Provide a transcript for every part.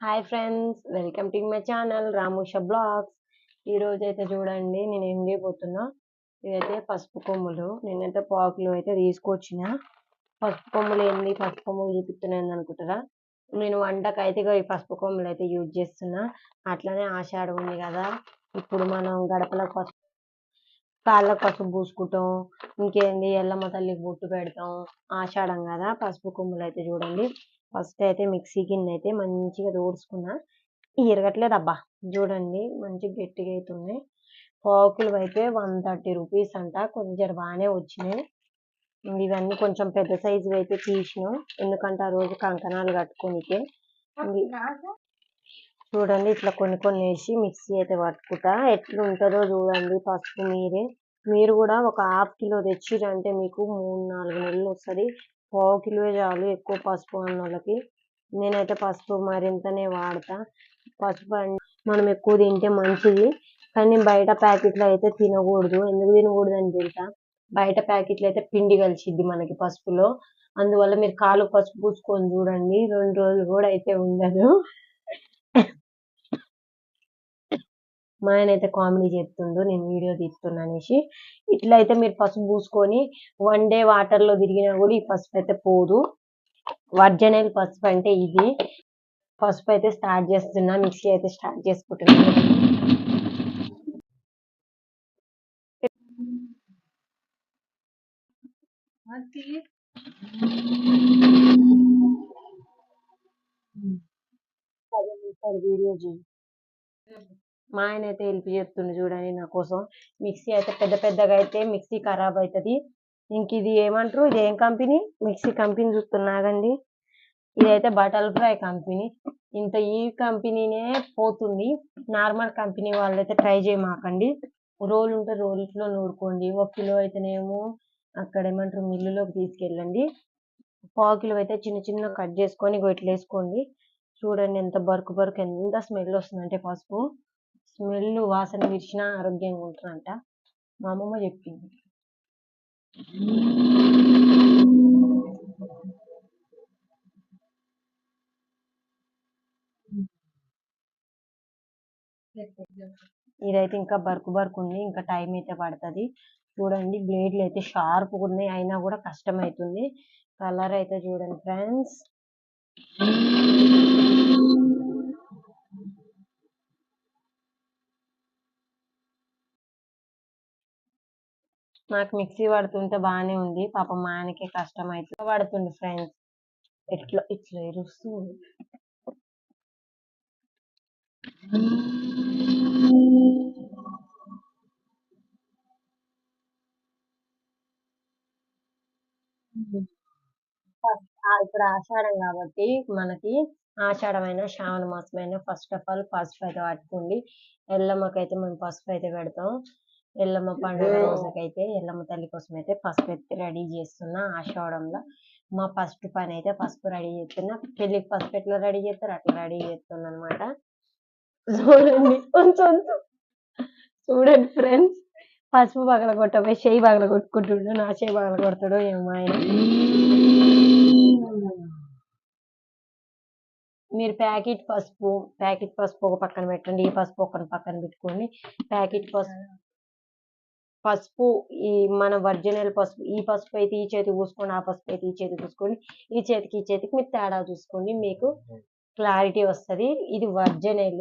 Hi friends welcome to my channel Ramusha vlogs. ఈ అయితే చూడండి నేను ఏం చేయబోతున్నా? ఇదైతే పసుపు కొమ్ములు. నేనైతే పాకులు అయితే తీసుకొచ్చిన. పసుపు కొమ్ములు ఏంది? పసుపు కొమ్ములు చూపిస్తున్నాను అనుకుంటారా? నేను వంటకు అయితే ఈ పసుపు కొమ్ములు అయితే యూజ్ చేస్తున్నా. అట్లనే ఆషాఢం ఉంది కదా. ఇప్పుడు మనం గడపల పసుపు కాళ్ళకు పసుపు పూసుకుంటాం. ఇంకేంది? ఎల్లమ్మ తల్లికి బొట్టు పెడతాం. ఆషాఢం కదా పసుపు కొమ్ములు అయితే చూడండి. ఫస్ట్ అయితే మిక్సీ గిన్నె అయితే మంచిగా దోడుచుకున్నా ఇరగట్లేదు అబ్బా. చూడండి మంచిగా గట్టిగా అవుతున్నాయి పాకులు అయితే వన్ థర్టీ రూపీస్ అంట. కొంచెం బాగానే వచ్చినాయి. ఇవన్నీ కొంచెం పెద్ద సైజు అయితే తీసినాం. ఎందుకంటే ఆ రోజు కంకణాలు కట్టుకోనికే. చూడండి ఇట్లా కొన్ని కొన్ని వేసి మిక్సీ అయితే పట్టుకుంటా. ఎట్లా ఉంటుందో చూడండి పసుపు మీరే. మీరు కూడా ఒక హాఫ్ కిలో తెచ్చిరంటే మీకు మూడు నాలుగు నెలలు వస్తుంది. పావు కిలో చాలు ఎక్కువ పసుపు అన్న వాళ్ళకి నేనైతే పసుపు మరింతనే వాడతా. పసుపు మనం ఎక్కువ తింటే మంచిది. కానీ బయట ప్యాకెట్లు అయితే తినకూడదు. ఎందుకు తినకూడదు అని తెలుసా? బయట ప్యాకెట్లు అయితే పిండి కలిసిద్ది మనకి పసుపులో. అందువల్ల మీరు కాలు పసుపు పూసుకొని చూడండి. రెండు రోజులు కూడా అయితే ఉండదు. మా ఆయన అయితే కామెడీ చెప్తుండు నేను వీడియో తీస్తున్నా అనేసి. ఇట్లా అయితే మీరు పసుపు పూసుకొని వన్ డే వాటర్లో తిరిగినా కూడా ఈ పసుపు అయితే పోదు. ఒరిజినల్ పసుపు అంటే ఇది. పసుపు అయితే స్టార్ట్ చేస్తున్నా మిక్సీ అయితే స్టార్ట్ చేసుకుంటున్నాను వీడియో చేయి మా ఆయన అయితే హెల్ప్ చేస్తుండు చూడండి నా కోసం. మిక్సీ అయితే పెద్ద పెద్దగా అయితే మిక్సీ ఖరాబ్ అవుతుంది ఇంక ఇది ఏమంటారు? ఇది ఏం కంపెనీ? మిక్సీ కంపెనీ చూస్తున్నాగండి ఇదైతే బటల్ ఫ్రై కంపెనీ. ఇంత ఈ కంపెనీనే పోతుంది. నార్మల్ కంపెనీ వాళ్ళైతే ట్రై చేయమాకండి. రోల్ ఉంటే రోల్స్లో నూరుకోండి. ఒక కిలో అయితేనేమో అక్కడ ఏమంటారు? మిల్లులోకి తీసుకెళ్ళండి. పావు కిలో అయితే చిన్న చిన్న కట్ చేసుకొని ఇట్లా వేసుకోండి చూడండి ఎంత బరుకు బరుకు ఎంత స్మెల్ వస్తుందంటే పసుపు. స్మెల్ వాసన విరిచినా ఆరోగ్యంగా ఉంటుందంట. మా అమ్మమ్మ చెప్పింది. ఇదైతే ఇంకా బరుకు బరుకు ఉంది ఇంకా టైం అయితే పడుతుంది. చూడండి బ్లేడ్లు అయితే షార్ప్ ఉన్నాయి అయినా కూడా కష్టం అవుతుంది కలర్ అయితే చూడండి ఫ్రెండ్స్. నాకు మిక్సీ పడుతుంటే బాగానే ఉంది. పాపం మా ఆయనకే కష్టం అయితే పడుతుంది ఫ్రెండ్స్. ఎట్లా ఇట్లా ఇరుస్తుంది ఇప్పుడు ఆషాఢం కాబట్టి మనకి ఆషాఢమైన శ్రావణ మాసమైన ఫస్ట్ ఆఫ్ ఆల్ పసుపు అయితే పట్టుకోండి. ఎల్లమ్మకైతే మేము పసుపు అయితే పెడతాం. ఎల్లమ్మ పండుగ రోజుకైతే ఎల్లమ్మ తల్లి కోసం అయితే పసుపు అయితే రెడీ చేస్తున్నా ఆషాఢంలో. మా ఫస్ట్ పని అయితే పసుపు రెడీ చేస్తున్నా. పెళ్ళికి పసుపు ఎట్లా రెడీ చేస్తారు అట్లా రెడీ చేస్తున్నా అనమాట చూడండి కొంచెం. చూడండి ఫ్రెండ్స్ పసుపు పగల కొట్టపోయి చెయ్యి పగల కొట్టుకుంటుండు నా చెయ్యి పగల కొడతాడు ఏమో ఆయన. మీరు ప్యాకెట్ పసుపు ప్యాకెట్ పసుపు ఒక పక్కన పెట్టండి ఈ పసుపు ఒక పక్కన పెట్టుకోండి. ప్యాకెట్ పసుపు పసుపు ఈ మన ఒరిజినల్ పసుపు ఈ పసుపు అయితే ఈ చేతికి పూసుకోండి ఆ పసుపు అయితే ఈ చేతికి పూసుకోండి ఈ చేతికి ఈ చేతికి మీరు తేడా చూసుకోండి మీకు క్లారిటీ వస్తుంది. ఇది ఒరిజినల్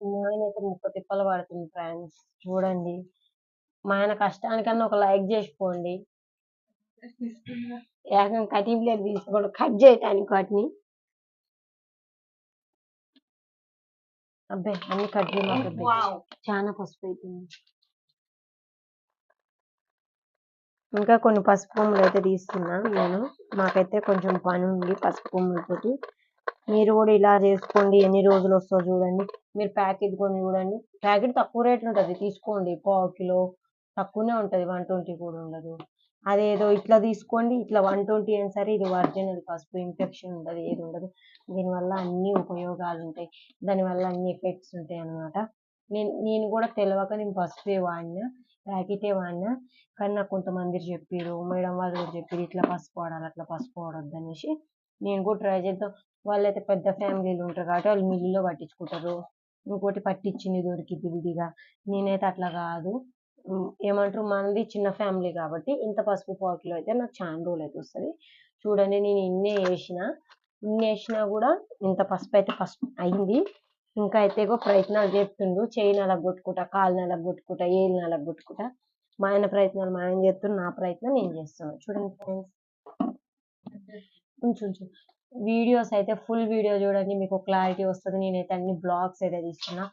మా ముప్ప అయితే తిప్పలు పడుతుంది ఫ్రెండ్స్ చూడండి. మా ఆయన కష్టానికన్నా ఒక లైక్ చేసిపోండి. ఏకంగా కటింగ్ ప్లేట్ తీసుకోండి. కట్ చేయటానికి వాటిని. అబ్బాయి అన్ని కట్ చేయమాక చాలా పసుపు అవుతుంది ఇంకా కొన్ని పసుపు కొమ్ములు అయితే తీస్తున్నా నేను. మాకైతే కొంచెం పని ఉంది పసుపు కొమ్ములతోటి మీరు కూడా ఇలా చేసుకోండి ఎన్ని రోజులు వస్తుందో చూడండి. మీరు ప్యాకెట్ కొని చూడండి. ప్యాకెట్ తక్కువ రేట్ ఉంటుంది. తీసుకోండి పావు కిలో తక్కువనే ఉంటుంది. వన్ ట్వంటీ కూడా ఉండదు. అదేదో ఇట్లా తీసుకోండి ఇట్లా వన్ ట్వంటీ అయినా సరే ఇది ఒరిజినల్ పసుపు ఇన్ఫెక్షన్ ఉండదు ఏది ఉండదు. దీనివల్ల అన్ని ఉపయోగాలు ఉంటాయి. దానివల్ల అన్ని ఎఫెక్ట్స్ ఉంటాయి అన్నమాట. నేను నేను కూడా తెలియక నేను పసుపే వాడినా ప్యాకెటే వాడినా కానీ నాకు కొంతమంది చెప్పారు మేడం వాళ్ళు కూడా చెప్పారు ఇట్లా పసుపు వాడాలి అట్లా పసుపు వాడొద్దు అనేసి. నేను కూడా ట్రై చేద్దాం. వాళ్ళైతే పెద్ద ఫ్యామిలీలు ఉంటారు కాబట్టి వాళ్ళు మిల్లులో పట్టించుకుంటారు. ఇంకోటి పట్టించింది దొరికింది విడిగా. నేనైతే అట్లా కాదు. ఏమంటారు? మనది చిన్న ఫ్యామిలీ కాబట్టి ఇంత పసుపు పావుకిలో అయితే నాకు చాలా రోజులు అయితే వస్తుంది చూడండి నేను ఇన్నే వేసిన ఇన్ని వేసినా కూడా ఇంత పసుపు అయితే పసుపు అయింది. ఇంకా అయితే ప్రయత్నాలు చేస్తుండు. చేయి నలగొట్టుకుంటా కాలు నలగొట్టుకుంటా ఏళ్ళు నలగొట్టుకుంటా మా ఆయన ప్రయత్నాలు మా ఆయన చేస్తున్న నా ప్రయత్నం నేను చేస్తాను. చూడండి ఫ్రెండ్స్. కొంచెం వీడియోస్ అయితే ఫుల్ వీడియో చూడండి. మీకు క్లారిటీ వస్తుంది. నేనైతే అన్ని బ్లాగ్స్ అయితే తీసుకున్నా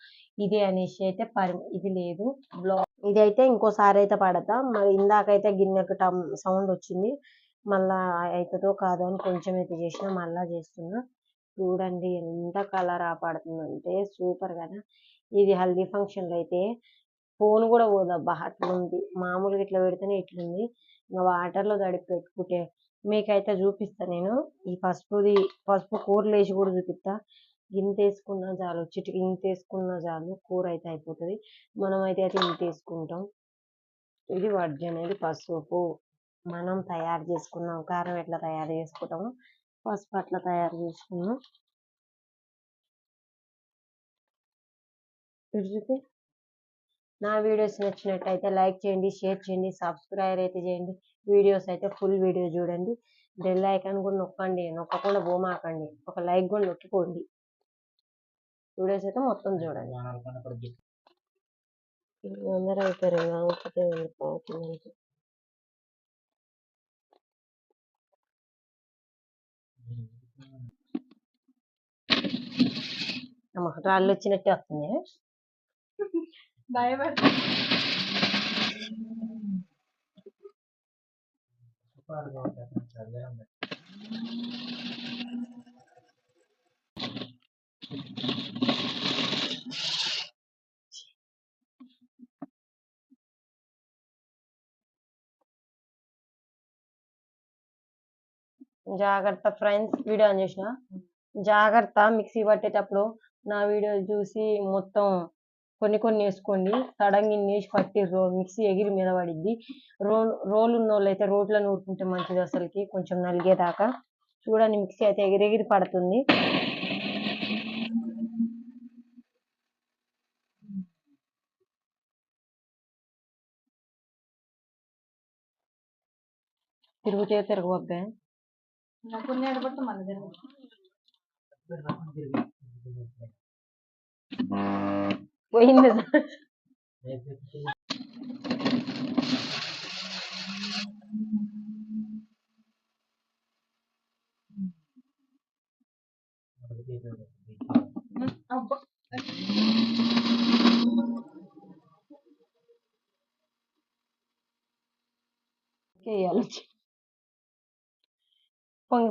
ఇదే అనేసి అయితే పరి ఇది లేదు. బ్లాగ్ ఇదైతే ఇంకోసారి అయితే పడతా. మరి ఇందాకైతే గిన్నెకు టమ్ సౌండ్ వచ్చింది. మళ్ళా అవుతుందో కాదో అని కొంచెం అయితే చేసిన మళ్ళా చేస్తున్నా. చూడండి ఎంత కలర్ ఆపడుతుందంటే సూపర్ కదా. ఇది హల్దీ ఫంక్షన్లో అయితే ఫోన్ కూడా పోదబ్బా అట్లుంది. మామూలుగా ఇట్లా పెడితేనే ఇట్లుంది. ఇంకా వాటర్లో తడిపి పెట్టుకుంటే మీకైతే చూపిస్తా నేను. ఈ పసుపుది పసుపు కూరలు వేసి కూడా చూపిస్తా. ఇంత వేసుకున్నా చాలు చిటి ఇంత వేసుకున్నా చాలు కూర అయితే అయిపోతుంది. మనం అయితే అయితే ఇంత వేసుకుంటాం ఇది అనేది పసుపు. మనం తయారు చేసుకున్నాం కారం ఎట్లా తయారు చేసుకుంటాము పసుపు అట్లా తయారు చేసుకున్నాం. ఇటు నా వీడియోస్ నచ్చినట్టయితే లైక్ చేయండి షేర్ చేయండి సబ్స్క్రైబ్ అయితే చేయండి. వీడియోస్ అయితే ఫుల్ వీడియో చూడండి. బెల్ ఐకాన్ కూడా నొక్కండి నొక్కకుండా బోమాకండి. ఒక లైక్ కూడా నొక్కిపోండి. వీడియోస్ అయితే మొత్తం చూడండి అందరూ అయిపోయారు ఉంది పావుకిందనికి అమ్మ రాళ్ళు వచ్చినట్టే వస్తుంది భయపడతా జాగ్రత్త ఫ్రెండ్స్ వీడియో ఆన్ చేసిన. జాగ్రత్త మిక్సీ పట్టేటప్పుడు నా వీడియో చూసి మొత్తం కొన్ని కొన్ని వేసుకోండి. సడన్గా ఇన్ని వేసి పట్టి రో మిక్సీ ఎగిరి మీద పడిద్ది. రోల్ రోల్ ఉన్న వాళ్ళు అయితే నూరుకుంటే మంచిది అసలుకి కొంచెం నలిగేదాకా. చూడండి మిక్సీ అయితే ఎగిరెగిరి పడుతుంది. తిరుగుతే తిరగ కొన్ని ఎడబడితే మళ్ళీ పోయింది. అబ్బా.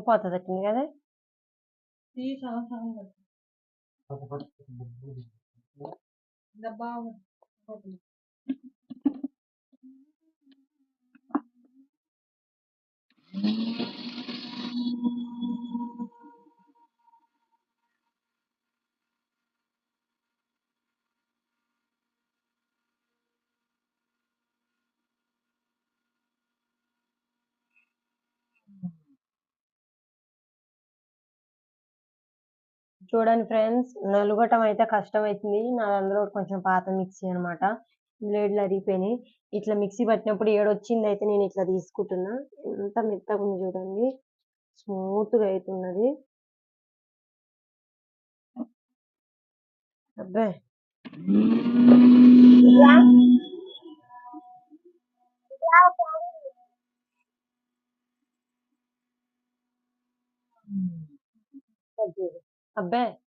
பார்த்ததுக்குங்க அது டப்பா చూడండి ఫ్రెండ్స్ నలుగటం అయితే కష్టం అవుతుంది నా అందులో కొంచెం పాత మిక్సీ అనమాట బ్లేడ్లు అరిగిపోయినాయి. ఇట్లా మిక్సీ పట్టినప్పుడు ఏడొచ్చింది అయితే నేను ఇట్లా తీసుకుంటున్నా. ఎంత మెత్తగా ఉంది చూడండి. స్మూత్గా అవుతున్నది అబ్బాయి a bet.